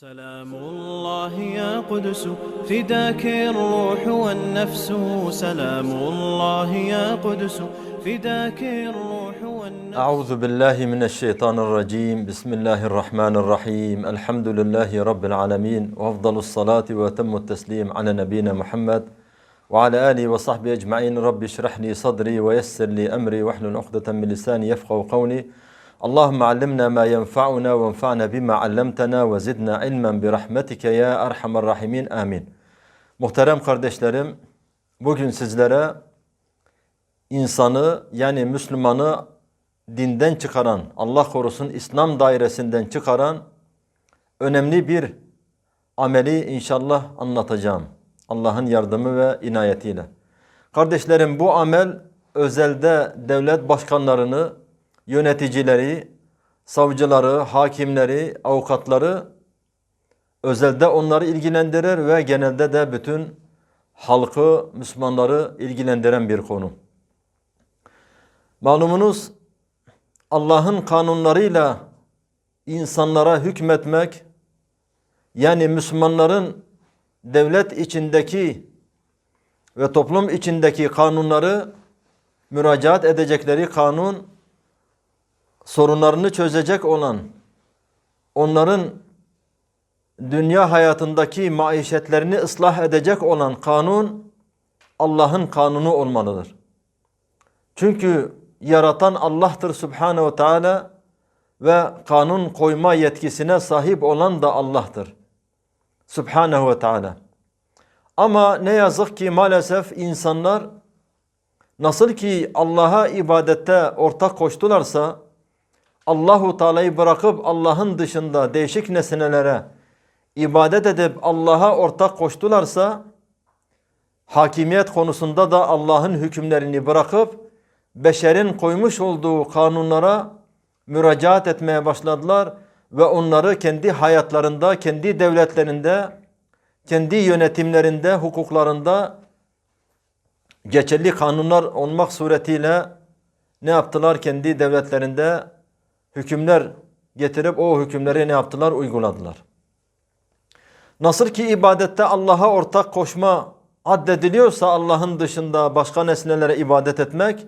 سلام الله يا قدس فداك الروح والنفس سلام الله يا قدس فداك الروح والنفس. أعوذ بالله من الشيطان الرجيم بسم الله الرحمن الرحيم الحمد لله رب العالمين وأفضل الصلاة وتم التسليم على نبينا محمد وعلى آله وصحبه أجمعين. رب اشرح لي صدري ويسر لي أمري واحلل عقدة من لساني يفقه قولي. Allahümme allimna ma yenfa'una ve enfa'na bima allamtana ve zidna ilmen bi rahmetike ya erhamer rahimin amin. Muhterem kardeşlerim, bugün sizlere insanı yani Müslümanı dinden çıkaran, Allah korusun İslam dairesinden çıkaran önemli bir ameli inşallah anlatacağım. Allah'ın yardımı ve inayetiyle. Kardeşlerim bu amel özelde devlet başkanlarını yöneticileri, savcıları, hakimleri, avukatları özelde onları ilgilendirir ve genelde de bütün halkı, Müslümanları ilgilendiren bir konu. Malumunuz Allah'ın kanunlarıyla insanlara hükmetmek yani Müslümanların devlet içindeki ve toplum içindeki kanunları müracaat edecekleri kanun sorunlarını çözecek olan onların dünya hayatındaki maişetlerini ıslah edecek olan kanun Allah'ın kanunu olmalıdır. Çünkü yaratan Allah'tır Subhanahu ve Teala ve kanun koyma yetkisine sahip olan da Allah'tır. Subhanahu ve Teala. Ama ne yazık ki maalesef insanlar nasıl ki Allah'a ibadette ortak koştularsa Allahu Teala'yı bırakıp Allah'ın dışında değişik nesnelere ibadet edip Allah'a ortak koştularsa hakimiyet konusunda da Allah'ın hükümlerini bırakıp beşerin koymuş olduğu kanunlara müracaat etmeye başladılar ve onları kendi hayatlarında, kendi devletlerinde, kendi yönetimlerinde, hukuklarında geçerli kanunlar olmak suretiyle ne yaptılar? Kendi devletlerinde hükümler getirip o hükümleri ne yaptılar? Uyguladılar. Nasıl ki ibadette Allah'a ortak koşma addediliyorsa Allah'ın dışında başka nesnelere ibadet etmek,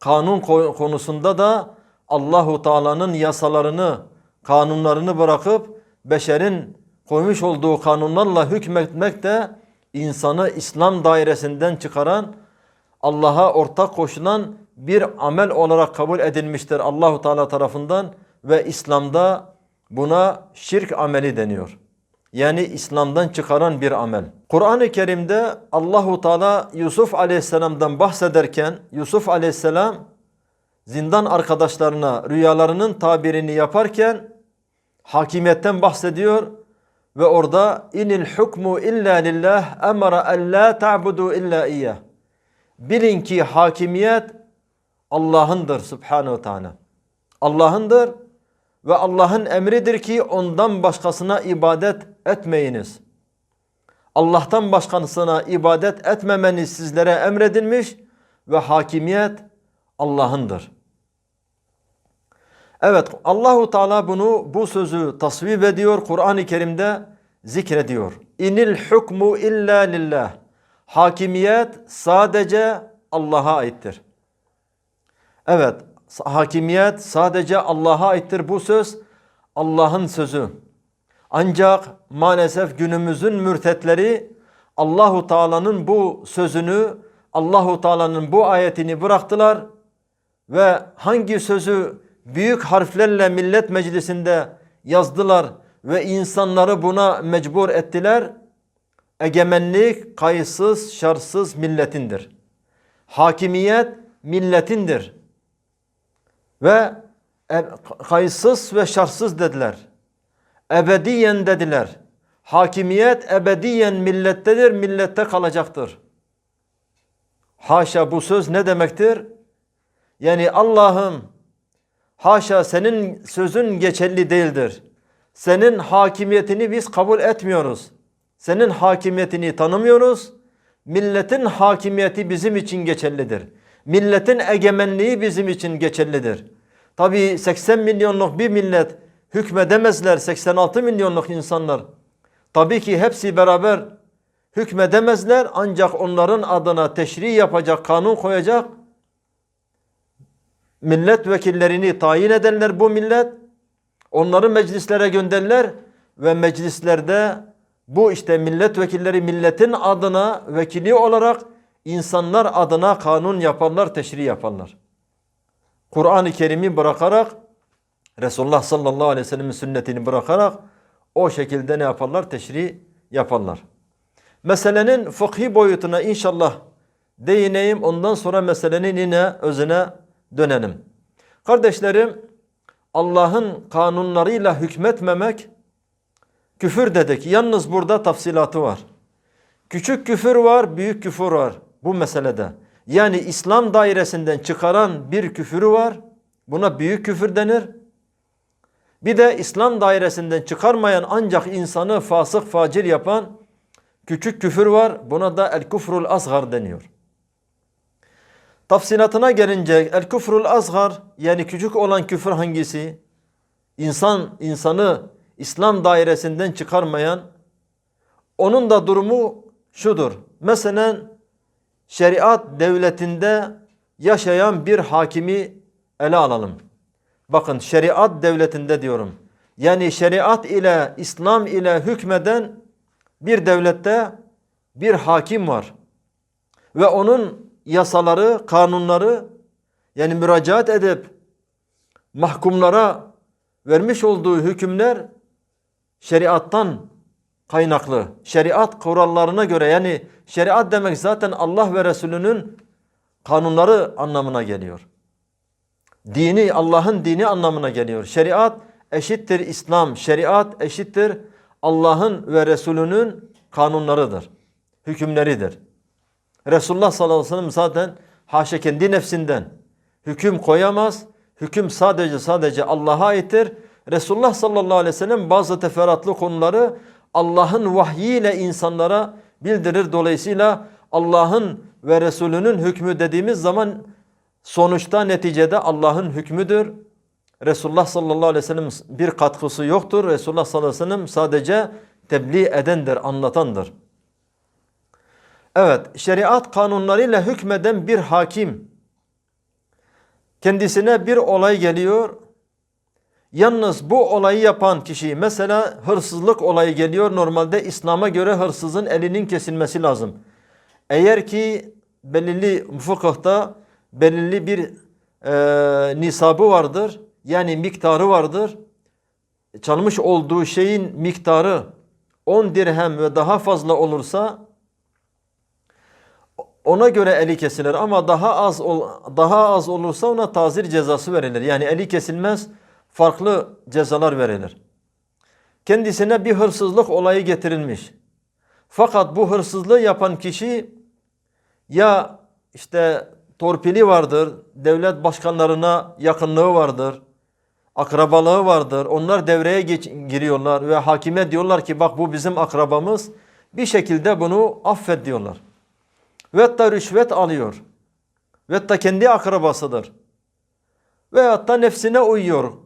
kanun konusunda da Allahu Teala'nın yasalarını, kanunlarını bırakıp beşerin koymuş olduğu kanunlarla hükmetmek de insanı İslam dairesinden çıkaran, Allah'a ortak koşulan bir amel olarak kabul edilmiştir Allahu Teala tarafından ve İslam'da buna şirk ameli deniyor. Yani İslam'dan çıkaran bir amel. Kur'an-ı Kerim'de Allahu Teala Yusuf Aleyhisselam'dan bahsederken Yusuf Aleyhisselam zindan arkadaşlarına rüyalarının tabirini yaparken hakimiyetten bahsediyor ve orada inil hukmu illa lillah emara en la ta'budu illa iyyah. Bilin ki hakimiyet Allah'ındır Subhanahu Teala. Allah'ındır ve Allah'ın emridir ki ondan başkasına ibadet etmeyiniz. Allah'tan başkasına ibadet etmemeniz sizlere emredilmiş ve hakimiyet Allah'ındır. Evet Allahu Teala bunu bu sözü tasvip ediyor Kur'an-ı Kerim'de zikrediyor. İnil hukmu illa lillah. Hakimiyet sadece Allah'a aittir. Evet, hakimiyet sadece Allah'a aittir bu söz. Allah'ın sözü. Ancak maalesef günümüzün mürtetleri Allahu Teala'nın bu sözünü, Allahu Teala'nın bu ayetini bıraktılar ve hangi sözü büyük harflerle millet meclisinde yazdılar ve insanları buna mecbur ettiler. Egemenlik kayıtsız, şartsız milletindir. Hakimiyet milletindir. Ve kayıtsız ve şartsız dediler. Ebediyen dediler. Hakimiyet ebediyen millettedir, millette kalacaktır. Haşa bu söz ne demektir? Yani Allah'ım haşa senin sözün geçerli değildir. Senin hakimiyetini biz kabul etmiyoruz. Senin hakimiyetini tanımıyoruz. Milletin hakimiyeti bizim için geçerlidir. Milletin egemenliği bizim için geçerlidir. Tabi 80 milyonluk bir millet hükmedemezler 86 milyonluk insanlar. Tabii ki hepsi beraber hükmedemezler ancak onların adına teşri yapacak, kanun koyacak milletvekillerini tayin ederler bu millet. Onları meclislere gönderirler ve meclislerde bu işte milletvekilleri milletin adına vekili olarak insanlar adına kanun yaparlar, teşri yaparlar. Kur'an-ı Kerim'i bırakarak Resulullah sallallahu aleyhi ve sellem'in sünnetini bırakarak o şekilde ne yaparlar? Teşri yaparlar. Meselenin fıkhi boyutuna inşallah değineyim. Ondan sonra meselenin yine özüne dönelim. Kardeşlerim Allah'ın kanunlarıyla hükmetmemek küfür dedik. Yalnız burada tafsilatı var. Küçük küfür var, büyük küfür var bu meselede. Yani İslam dairesinden çıkaran bir küfürü var. Buna büyük küfür denir. Bir de İslam dairesinden çıkarmayan ancak insanı fasık facir yapan küçük küfür var. Buna da el küfrul asgar deniyor. Tafsilatına gelince el küfrul asgar yani küçük olan küfür hangisi? İnsan insanı İslam dairesinden çıkarmayan onun da durumu şudur. Mesela şeriat devletinde yaşayan bir hakimi ele alalım. Bakın şeriat devletinde diyorum. Yani şeriat ile İslam ile hükmeden bir devlette bir hakim var. Ve onun yasaları, kanunları yani müracaat edip mahkumlara vermiş olduğu hükümler şeriattan kaynaklı. Şeriat kurallarına göre yani şeriat demek zaten Allah ve Resulünün kanunları anlamına geliyor. Dini Allah'ın dini anlamına geliyor. Şeriat eşittir İslam. Şeriat eşittir Allah'ın ve Resulünün kanunlarıdır. Hükümleridir. Resulullah sallallahu aleyhi ve sellem zaten haşa kendi nefsinden hüküm koyamaz. Hüküm sadece sadece Allah'a aittir. Resulullah sallallahu aleyhi ve sellem bazı teferruatlı konuları Allah'ın vahyiyle insanlara bildirir. Dolayısıyla Allah'ın ve Resulünün hükmü dediğimiz zaman sonuçta neticede Allah'ın hükmüdür. Resulullah sallallahu aleyhi ve sellem bir katkısı yoktur. Resulullah sallallahu aleyhi ve sellem sadece tebliğ edendir, anlatandır. Evet, şeriat kanunlarıyla hükmeden bir hakim kendisine bir olay geliyor. Yalnız bu olayı yapan kişi mesela hırsızlık olayı geliyor. Normalde İslam'a göre hırsızın elinin kesilmesi lazım. Eğer ki belirli fıkıhta belirli bir e, nisabı vardır. Yani miktarı vardır. Çalmış olduğu şeyin miktarı 10 dirhem ve daha fazla olursa ona göre eli kesilir ama daha az daha az olursa ona tazir cezası verilir. Yani eli kesilmez, farklı cezalar verilir. Kendisine bir hırsızlık olayı getirilmiş. Fakat bu hırsızlığı yapan kişi ya işte torpili vardır, devlet başkanlarına yakınlığı vardır, akrabalığı vardır. Onlar devreye giriyorlar ve hakime diyorlar ki bak bu bizim akrabamız bir şekilde bunu affet diyorlar. Veyahut rüşvet alıyor. Veyahut da kendi akrabasıdır. Veyahut da nefsine uyuyor,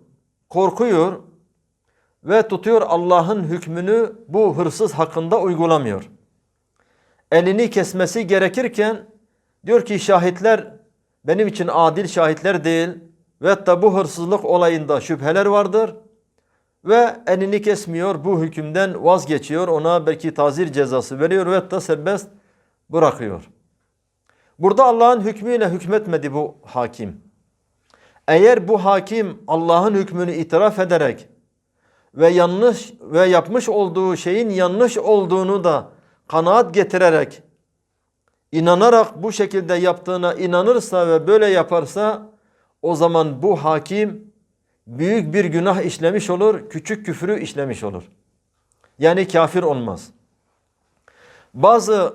korkuyor ve tutuyor Allah'ın hükmünü bu hırsız hakkında uygulamıyor. Elini kesmesi gerekirken diyor ki şahitler benim için adil şahitler değil ve da bu hırsızlık olayında şüpheler vardır ve elini kesmiyor bu hükümden vazgeçiyor ona belki tazir cezası veriyor ve da serbest bırakıyor. Burada Allah'ın hükmüyle hükmetmedi bu hakim. Eğer bu hakim Allah'ın hükmünü itiraf ederek ve yanlış ve yapmış olduğu şeyin yanlış olduğunu da kanaat getirerek inanarak bu şekilde yaptığına inanırsa ve böyle yaparsa o zaman bu hakim büyük bir günah işlemiş olur, küçük küfrü işlemiş olur. Yani kafir olmaz. Bazı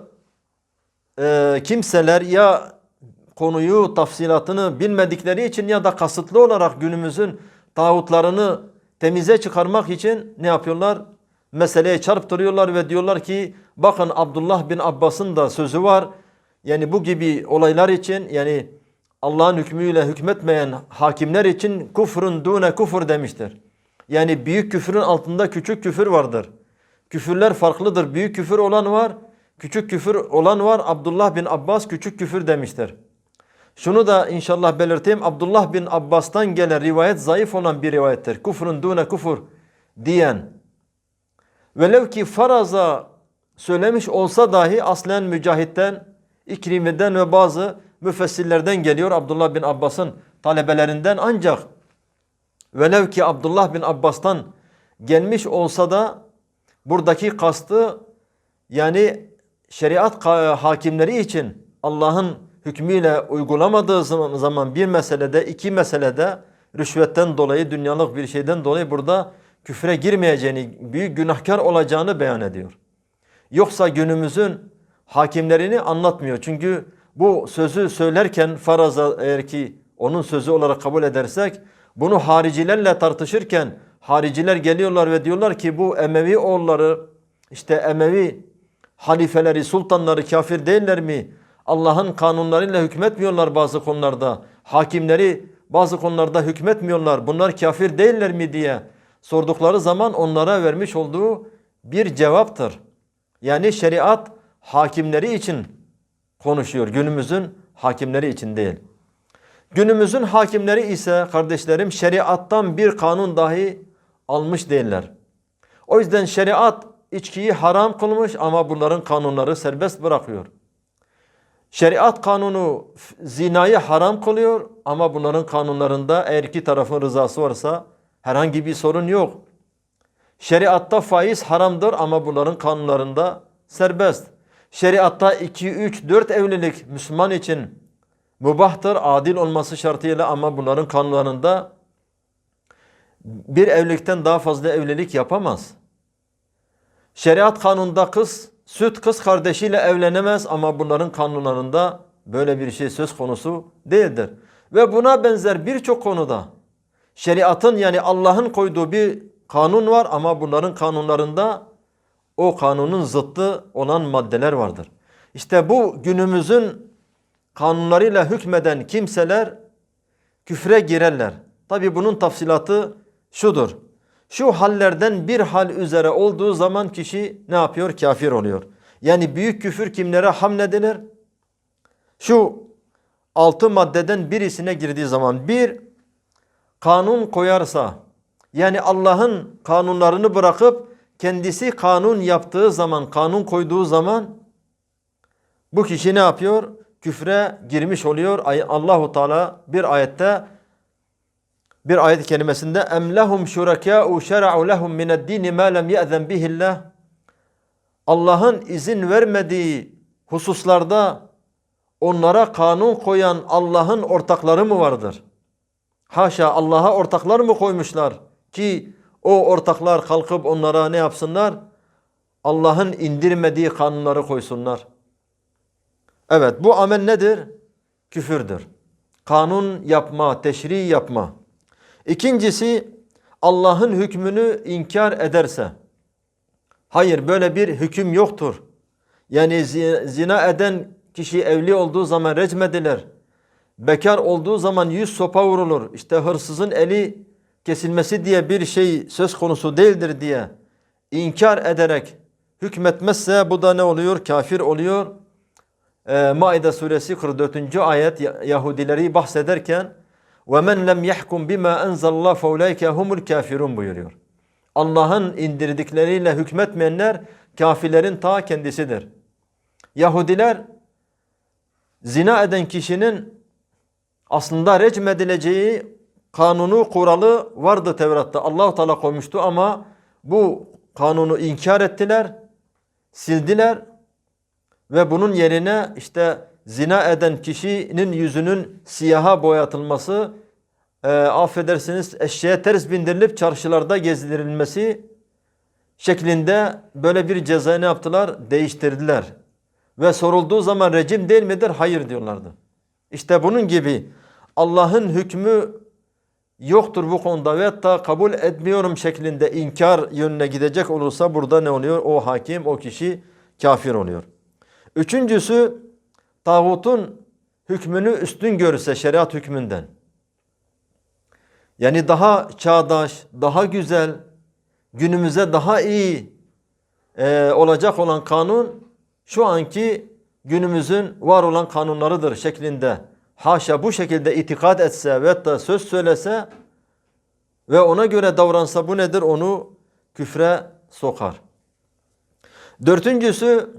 e, kimseler ya konuyu tafsilatını bilmedikleri için ya da kasıtlı olarak günümüzün tağutlarını temize çıkarmak için ne yapıyorlar? Meseleye çarptırıyorlar ve diyorlar ki bakın Abdullah bin Abbas'ın da sözü var. Yani bu gibi olaylar için yani Allah'ın hükmüyle hükmetmeyen hakimler için kufrun dune kufur demiştir. Yani büyük küfürün altında küçük küfür vardır. Küfürler farklıdır. Büyük küfür olan var, küçük küfür olan var. Abdullah bin Abbas küçük küfür demiştir. Şunu da inşallah belirteyim. Abdullah bin Abbas'tan gelen rivayet zayıf olan bir rivayettir. Kufrun dune kufur diyen. Velev ki faraza söylemiş olsa dahi aslen mücahitten, İkrimi'den ve bazı müfessirlerden geliyor. Abdullah bin Abbas'ın talebelerinden ancak velev ki Abdullah bin Abbas'tan gelmiş olsa da buradaki kastı yani şeriat hakimleri için Allah'ın hükmüyle uygulamadığı zaman, bir meselede, iki meselede rüşvetten dolayı, dünyalık bir şeyden dolayı burada küfre girmeyeceğini, büyük günahkar olacağını beyan ediyor. Yoksa günümüzün hakimlerini anlatmıyor. Çünkü bu sözü söylerken faraza eğer ki onun sözü olarak kabul edersek bunu haricilerle tartışırken hariciler geliyorlar ve diyorlar ki bu Emevi oğulları işte Emevi halifeleri, sultanları kafir değiller mi? Allah'ın kanunlarıyla hükmetmiyorlar bazı konularda. Hakimleri bazı konularda hükmetmiyorlar. Bunlar kafir değiller mi diye sordukları zaman onlara vermiş olduğu bir cevaptır. Yani şeriat hakimleri için konuşuyor. Günümüzün hakimleri için değil. Günümüzün hakimleri ise kardeşlerim şeriattan bir kanun dahi almış değiller. O yüzden şeriat içkiyi haram kılmış ama bunların kanunları serbest bırakıyor. Şeriat kanunu zinayı haram kılıyor ama bunların kanunlarında eğer iki tarafın rızası varsa herhangi bir sorun yok. Şeriatta faiz haramdır ama bunların kanunlarında serbest. Şeriatta 2, 3, 4 evlilik Müslüman için mubahtır, adil olması şartıyla ama bunların kanunlarında bir evlilikten daha fazla evlilik yapamaz. Şeriat kanununda kız, süt kız kardeşiyle evlenemez ama bunların kanunlarında böyle bir şey söz konusu değildir. Ve buna benzer birçok konuda şeriatın yani Allah'ın koyduğu bir kanun var ama bunların kanunlarında o kanunun zıttı olan maddeler vardır. İşte bu günümüzün kanunlarıyla hükmeden kimseler küfre girerler. Tabi bunun tafsilatı şudur. Şu hallerden bir hal üzere olduğu zaman kişi ne yapıyor? Kafir oluyor. Yani büyük küfür kimlere hamledilir? Şu altı maddeden birisine girdiği zaman bir kanun koyarsa yani Allah'ın kanunlarını bırakıp kendisi kanun yaptığı zaman, kanun koyduğu zaman bu kişi ne yapıyor? Küfre girmiş oluyor. Allahu Teala bir ayette bir ayet kelimesinde em lehum şurakâ'u şer'u lehum mined-dîni mâ lem ye'zen bihillah Allah'ın izin vermediği hususlarda onlara kanun koyan Allah'ın ortakları mı vardır? Haşa Allah'a ortaklar mı koymuşlar ki o ortaklar kalkıp onlara ne yapsınlar? Allah'ın indirmediği kanunları koysunlar. Evet bu amel nedir? Küfürdür. Kanun yapma, teşri yapma. İkincisi Allah'ın hükmünü inkar ederse. Hayır böyle bir hüküm yoktur. Yani zi- zina eden kişi evli olduğu zaman recmedilir. Bekar olduğu zaman yüz sopa vurulur. İşte hırsızın eli kesilmesi diye bir şey söz konusu değildir diye inkar ederek hükmetmezse bu da ne oluyor? Kafir oluyor. Maide suresi 44. ayet Ya- Yahudileri bahsederken ve men lem yahkum bima enzalallah feulaike humul kafirun buyuruyor. Allah'ın indirdikleriyle hükmetmeyenler kafirlerin ta kendisidir. Yahudiler zina eden kişinin aslında recm edileceği kanunu kuralı vardı Tevrat'ta. Allahu Teala koymuştu ama bu kanunu inkar ettiler, sildiler ve bunun yerine işte zina eden kişinin yüzünün siyaha boyatılması, e, affedersiniz eşeğe ters bindirilip çarşılarda gezdirilmesi şeklinde böyle bir ceza ne yaptılar? Değiştirdiler. Ve sorulduğu zaman rejim değil midir? Hayır diyorlardı. İşte bunun gibi Allah'ın hükmü yoktur bu konuda ve hatta kabul etmiyorum şeklinde inkar yönüne gidecek olursa burada ne oluyor? O hakim, o kişi kafir oluyor. Üçüncüsü tağutun hükmünü üstün görürse şeriat hükmünden. Yani daha çağdaş, daha güzel, günümüze daha iyi e, olacak olan kanun şu anki günümüzün var olan kanunlarıdır şeklinde. Haşa bu şekilde itikad etse ve da söz söylese ve ona göre davransa bu nedir? Onu küfre sokar. Dörtüncüsü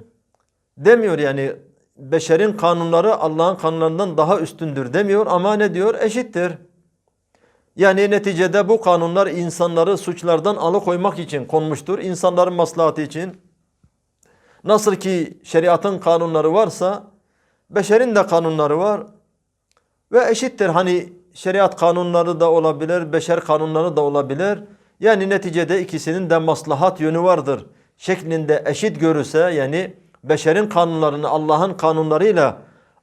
demiyor yani beşerin kanunları Allah'ın kanunlarından daha üstündür demiyor ama ne diyor? Eşittir. Yani neticede bu kanunlar insanları suçlardan alıkoymak için konmuştur. İnsanların maslahatı için. Nasıl ki şeriatın kanunları varsa beşerin de kanunları var. Ve eşittir hani şeriat kanunları da olabilir, beşer kanunları da olabilir. Yani neticede ikisinin de maslahat yönü vardır. Şeklinde eşit görürse yani beşerin kanunlarını Allah'ın kanunlarıyla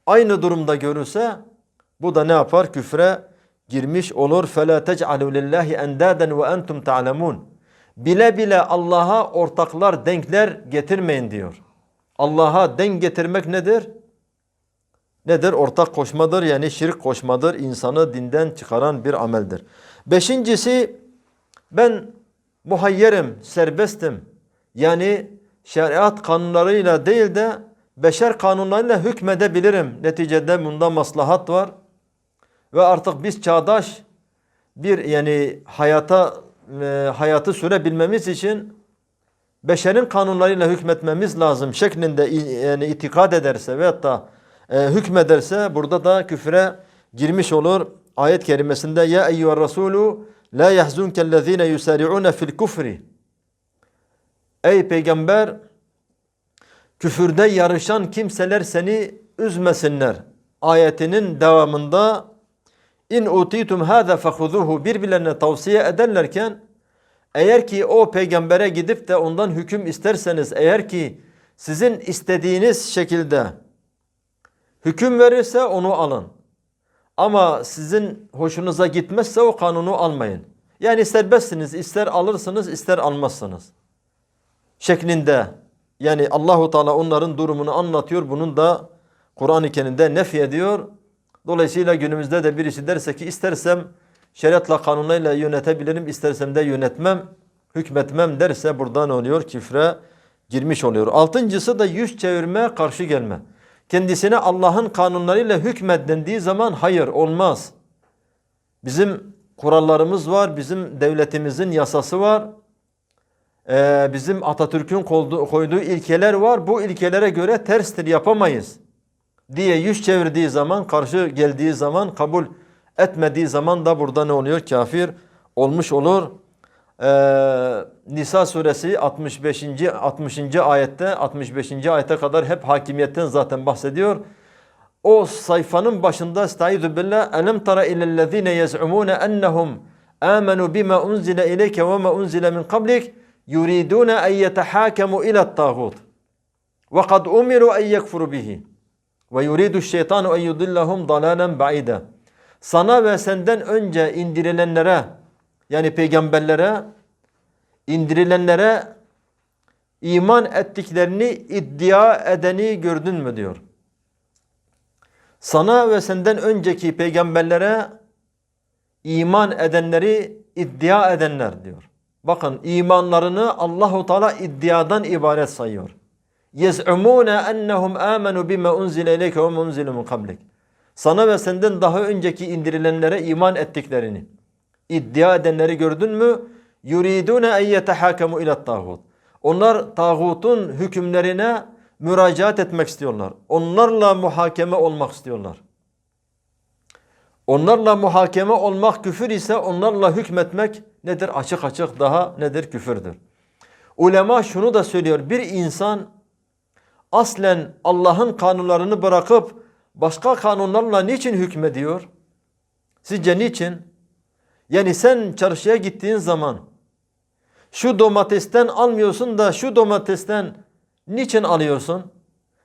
aynı durumda görürse bu da ne yapar? Küfre girmiş olur. فَلَا تَجْعَلُوا لِلّٰهِ اَنْدَادًا وَاَنْتُمْ تَعْلَمُونَ Bile bile Allah'a ortaklar, denkler getirmeyin diyor. Allah'a denk getirmek nedir? Nedir? Ortak koşmadır yani şirk koşmadır. İnsanı dinden çıkaran bir ameldir. Beşincisi ben muhayyerim, serbestim. Yani şeriat kanunlarıyla değil de beşer kanunlarıyla hükmedebilirim. Neticede bunda maslahat var. Ve artık biz çağdaş bir yani hayata e, hayatı sürebilmemiz için beşerin kanunlarıyla hükmetmemiz lazım şeklinde yani itikad ederse veyahut da e, hükmederse burada da küfre girmiş olur. Ayet kerimesinde ya eyyüher rasulu la yahzunkellezine yusari'une fil kufri Ey peygamber küfürde yarışan kimseler seni üzmesinler. Ayetinin devamında in utitum hâze fehuzuhu birbirlerine tavsiye ederlerken eğer ki o peygambere gidip de ondan hüküm isterseniz eğer ki sizin istediğiniz şekilde hüküm verirse onu alın. Ama sizin hoşunuza gitmezse o kanunu almayın. Yani serbestsiniz ister alırsınız ister almazsınız şeklinde yani Allahu Teala onların durumunu anlatıyor. Bunun da Kur'an-ı Kerim'de nef ediyor. Dolayısıyla günümüzde de birisi derse ki istersem şeriatla kanunuyla yönetebilirim, istersem de yönetmem, hükmetmem derse burada ne oluyor? Küfre girmiş oluyor. Altıncısı da yüz çevirme, karşı gelme. Kendisine Allah'ın kanunlarıyla hükmet dendiği zaman hayır olmaz. Bizim kurallarımız var, bizim devletimizin yasası var. Ee, bizim Atatürk'ün koyduğu, ilkeler var. Bu ilkelere göre terstir yapamayız diye yüz çevirdiği zaman, karşı geldiği zaman, kabul etmediği zaman da burada ne oluyor? Kafir olmuş olur. Ee, Nisa suresi 65. 60. ayette 65. ayete kadar hep hakimiyetten zaten bahsediyor. O sayfanın başında Estaizu billah Elem tara ilellezine yez'umune ennehum amenu bima unzile ileyke ve ma unzile min qablik yuridune en yetehakemu ila tağut ve kad umiru en yekfuru bihi ve yuridu şeytanu en yudillahum dalalen ba'ida sana ve senden önce indirilenlere yani peygamberlere indirilenlere iman ettiklerini iddia edeni gördün mü diyor. Sana ve senden önceki peygamberlere iman edenleri iddia edenler diyor. Bakın imanlarını Allahu Teala iddiadan ibaret sayıyor. Yez'umune ennehum amenu bima unzile ileyke ve unzile min qablik. Sana ve senden daha önceki indirilenlere iman ettiklerini iddia edenleri gördün mü? Yuridune en yetehakemu ila tağut. Onlar tağutun hükümlerine müracaat etmek istiyorlar. Onlarla muhakeme olmak istiyorlar. Onlarla muhakeme olmak küfür ise onlarla hükmetmek nedir? Açık açık daha nedir? Küfürdür. Ulema şunu da söylüyor. Bir insan aslen Allah'ın kanunlarını bırakıp başka kanunlarla niçin hükmediyor? Sizce niçin? Yani sen çarşıya gittiğin zaman şu domatesten almıyorsun da şu domatesten niçin alıyorsun?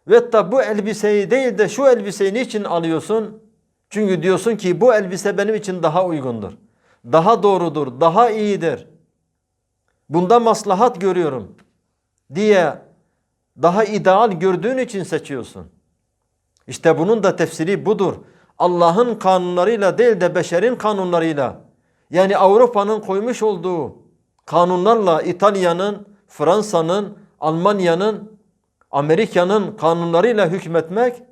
Ve da bu elbiseyi değil de şu elbiseyi niçin alıyorsun? Çünkü diyorsun ki bu elbise benim için daha uygundur. Daha doğrudur, daha iyidir. Bunda maslahat görüyorum diye daha ideal gördüğün için seçiyorsun. İşte bunun da tefsiri budur. Allah'ın kanunlarıyla değil de beşerin kanunlarıyla Yani Avrupa'nın koymuş olduğu kanunlarla İtalya'nın, Fransa'nın, Almanya'nın, Amerika'nın kanunlarıyla hükmetmek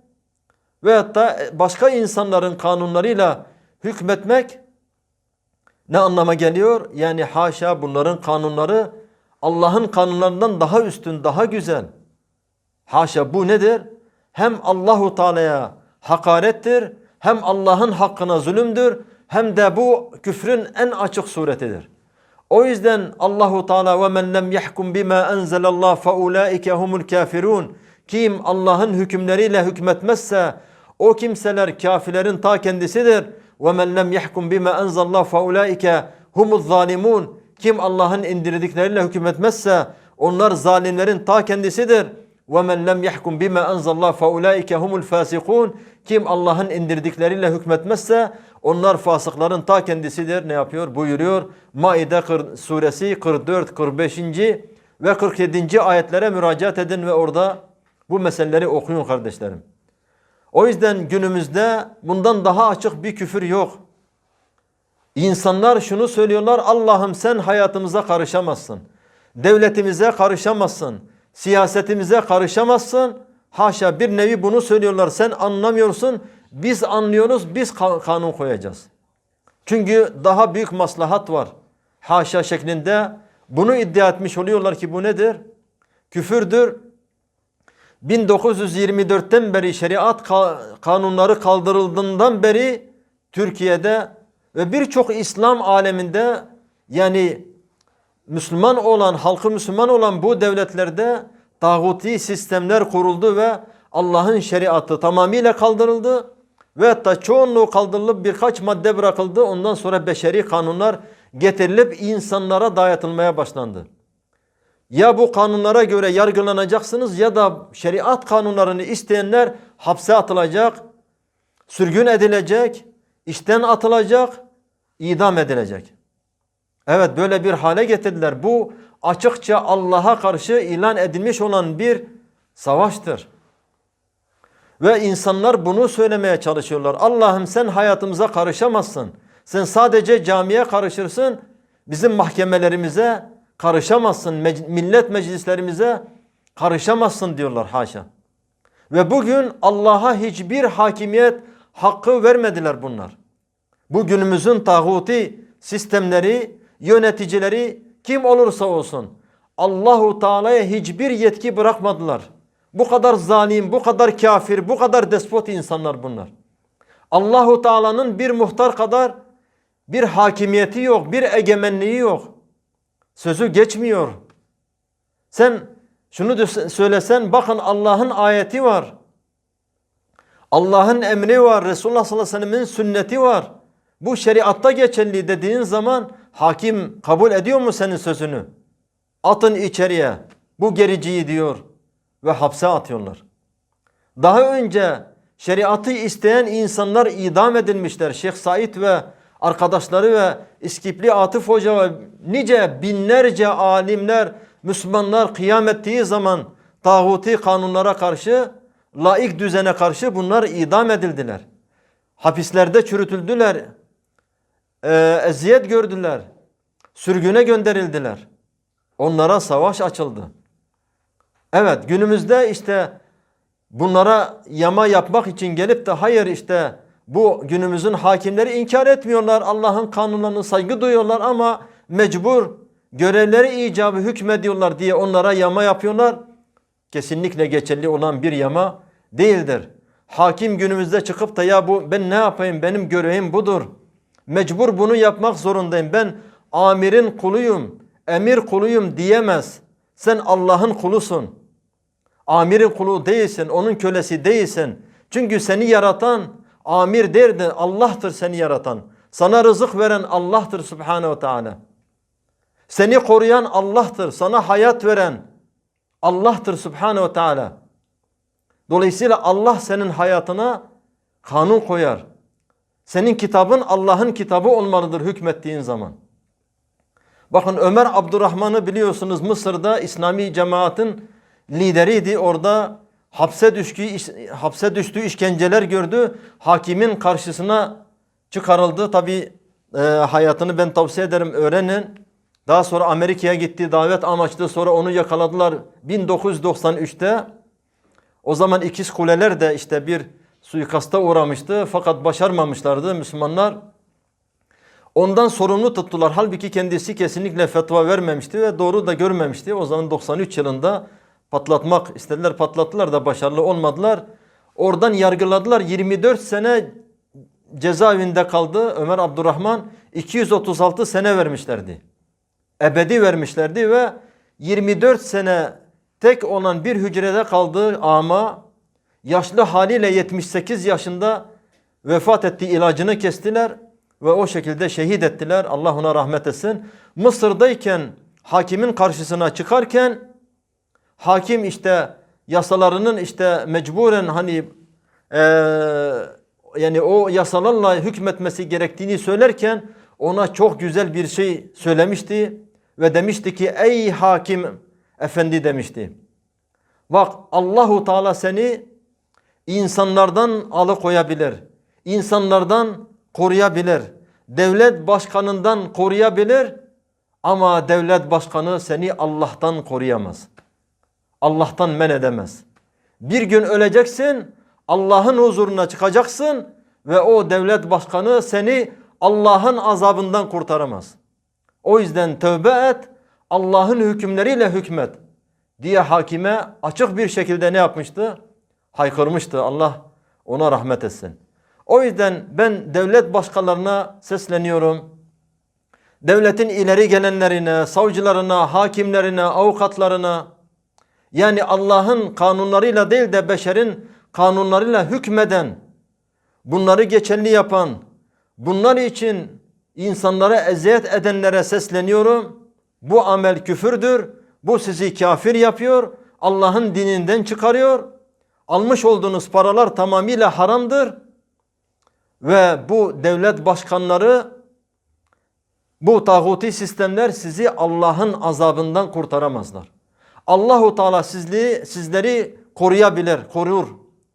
veyahut da başka insanların kanunlarıyla hükmetmek ne anlama geliyor? Yani haşa bunların kanunları Allah'ın kanunlarından daha üstün, daha güzel. Haşa bu nedir? Hem Allahu Teala'ya hakarettir, hem Allah'ın hakkına zulümdür, hem de bu küfrün en açık suretidir. O yüzden Allahu Teala ve men lem yahkum bima enzelallah fe ulaike humul kafirun. Kim Allah'ın hükümleriyle hükmetmezse o kimseler kafirlerin ta kendisidir. Ve men lem yahkum bima enzelallah fe ulaike humuz zalimun. Kim Allah'ın indirdikleriyle hükmetmezse onlar zalimlerin ta kendisidir. Ve men lem yahkum bima enzelallah fe ulaike humul fasikun. Kim Allah'ın indirdikleriyle hükmetmezse onlar fasıkların ta kendisidir. Ne yapıyor? Buyuruyor. Maide suresi 44, 45. ve 47. ayetlere müracaat edin ve orada bu meseleleri okuyun kardeşlerim. O yüzden günümüzde bundan daha açık bir küfür yok. İnsanlar şunu söylüyorlar. Allah'ım sen hayatımıza karışamazsın. Devletimize karışamazsın. Siyasetimize karışamazsın. Haşa bir nevi bunu söylüyorlar. Sen anlamıyorsun. Biz anlıyoruz. Biz ka- kanun koyacağız. Çünkü daha büyük maslahat var. Haşa şeklinde bunu iddia etmiş oluyorlar ki bu nedir? Küfürdür. 1924'ten beri şeriat ka- kanunları kaldırıldığından beri Türkiye'de ve birçok İslam aleminde yani Müslüman olan, halkı Müslüman olan bu devletlerde tağuti sistemler kuruldu ve Allah'ın şeriatı tamamıyla kaldırıldı. Ve hatta çoğunluğu kaldırılıp birkaç madde bırakıldı. Ondan sonra beşeri kanunlar getirilip insanlara dayatılmaya başlandı. Ya bu kanunlara göre yargılanacaksınız ya da şeriat kanunlarını isteyenler hapse atılacak, sürgün edilecek, işten atılacak, idam edilecek. Evet böyle bir hale getirdiler. Bu açıkça Allah'a karşı ilan edilmiş olan bir savaştır. Ve insanlar bunu söylemeye çalışıyorlar. Allah'ım sen hayatımıza karışamazsın. Sen sadece camiye karışırsın. Bizim mahkemelerimize karışamazsın. mec- millet meclislerimize karışamazsın diyorlar haşa. Ve bugün Allah'a hiçbir hakimiyet hakkı vermediler bunlar. Bu günümüzün tağuti sistemleri, yöneticileri kim olursa olsun Allahu Teala'ya hiçbir yetki bırakmadılar. Bu kadar zalim, bu kadar kafir, bu kadar despot insanlar bunlar. Allahu Teala'nın bir muhtar kadar bir hakimiyeti yok, bir egemenliği yok. Sözü geçmiyor. Sen şunu söylesen bakın Allah'ın ayeti var. Allah'ın emri var. Resulullah sallallahu aleyhi ve sellemin sünneti var. Bu şeriatta geçerli dediğin zaman hakim kabul ediyor mu senin sözünü? Atın içeriye. Bu gericiyi diyor ve hapse atıyorlar. Daha önce şeriatı isteyen insanlar idam edilmişler. Şeyh Said ve arkadaşları ve İskipli Atıf Hoca ve nice binlerce alimler, Müslümanlar kıyam ettiği zaman tağuti kanunlara karşı, laik düzene karşı bunlar idam edildiler. Hapislerde çürütüldüler, e, eziyet gördüler, sürgüne gönderildiler. Onlara savaş açıldı. Evet günümüzde işte bunlara yama yapmak için gelip de hayır işte bu günümüzün hakimleri inkar etmiyorlar. Allah'ın kanunlarına saygı duyuyorlar ama mecbur görevleri icabı hükmediyorlar diye onlara yama yapıyorlar. Kesinlikle geçerli olan bir yama değildir. Hakim günümüzde çıkıp da ya bu ben ne yapayım benim görevim budur. Mecbur bunu yapmak zorundayım. Ben amirin kuluyum, emir kuluyum diyemez. Sen Allah'ın kulusun. Amirin kulu değilsin, onun kölesi değilsin. Çünkü seni yaratan amir derdi Allah'tır seni yaratan. Sana rızık veren Allah'tır Subhanahu Teala. Seni koruyan Allah'tır, sana hayat veren Allah'tır Subhanahu Teala. Dolayısıyla Allah senin hayatına kanun koyar. Senin kitabın Allah'ın kitabı olmalıdır hükmettiğin zaman. Bakın Ömer Abdurrahman'ı biliyorsunuz Mısır'da İslami cemaatin lideriydi. Orada hapse düştüğü, hapse düştüğü işkenceler gördü. Hakimin karşısına çıkarıldı. Tabi e, hayatını ben tavsiye ederim öğrenin. Daha sonra Amerika'ya gitti davet amaçlı sonra onu yakaladılar 1993'te. O zaman ikiz kuleler de işte bir suikasta uğramıştı fakat başarmamışlardı Müslümanlar. Ondan sorumlu tuttular. Halbuki kendisi kesinlikle fetva vermemişti ve doğru da görmemişti. O zaman 93 yılında patlatmak istediler patlattılar da başarılı olmadılar. Oradan yargıladılar 24 sene cezaevinde kaldı Ömer Abdurrahman 236 sene vermişlerdi. Ebedi vermişlerdi ve 24 sene tek olan bir hücrede kaldı ama yaşlı haliyle 78 yaşında vefat etti ilacını kestiler ve o şekilde şehit ettiler. Allah ona rahmet etsin. Mısır'dayken hakimin karşısına çıkarken hakim işte yasalarının işte mecburen hani eee, yani o yasalarla hükmetmesi gerektiğini söylerken ona çok güzel bir şey söylemişti ve demişti ki ey hakim efendi demişti. Bak Allahu Teala seni insanlardan alıkoyabilir. insanlardan koruyabilir. Devlet başkanından koruyabilir ama devlet başkanı seni Allah'tan koruyamaz. Allah'tan men edemez. Bir gün öleceksin, Allah'ın huzuruna çıkacaksın ve o devlet başkanı seni Allah'ın azabından kurtaramaz. O yüzden tövbe et, Allah'ın hükümleriyle hükmet diye hakime açık bir şekilde ne yapmıştı? Haykırmıştı. Allah ona rahmet etsin. O yüzden ben devlet başkanlarına sesleniyorum. Devletin ileri gelenlerine, savcılarına, hakimlerine, avukatlarına yani Allah'ın kanunlarıyla değil de beşerin kanunlarıyla hükmeden, bunları geçerli yapan, bunlar için insanlara eziyet edenlere sesleniyorum. Bu amel küfürdür. Bu sizi kafir yapıyor. Allah'ın dininden çıkarıyor. Almış olduğunuz paralar tamamıyla haramdır. Ve bu devlet başkanları bu tağuti sistemler sizi Allah'ın azabından kurtaramazlar. Allahu Teala sizli, sizleri koruyabilir, korur.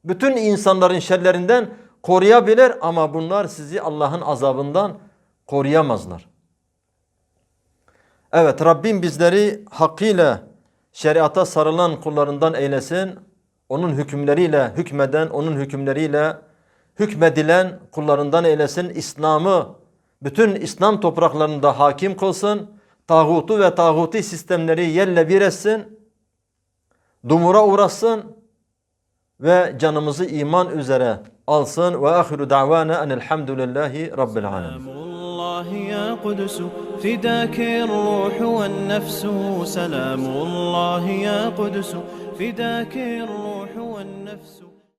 Bütün insanların şerlerinden koruyabilir ama bunlar sizi Allah'ın azabından koruyamazlar. Evet Rabbim bizleri hakkıyla şeriata sarılan kullarından eylesin. Onun hükümleriyle hükmeden, onun hükümleriyle hükmedilen kullarından eylesin. İslam'ı bütün İslam topraklarında hakim kılsın. Tağutu ve tağuti sistemleri yerle bir etsin. Dumura uğrasın ve canımızı iman üzere alsın. Ve ahiru da'vana enelhamdülillahi rabbil alemin. سلام الله يا قدس فداك الروح والنفس سلام الله يا قدس فداك الروح والنفس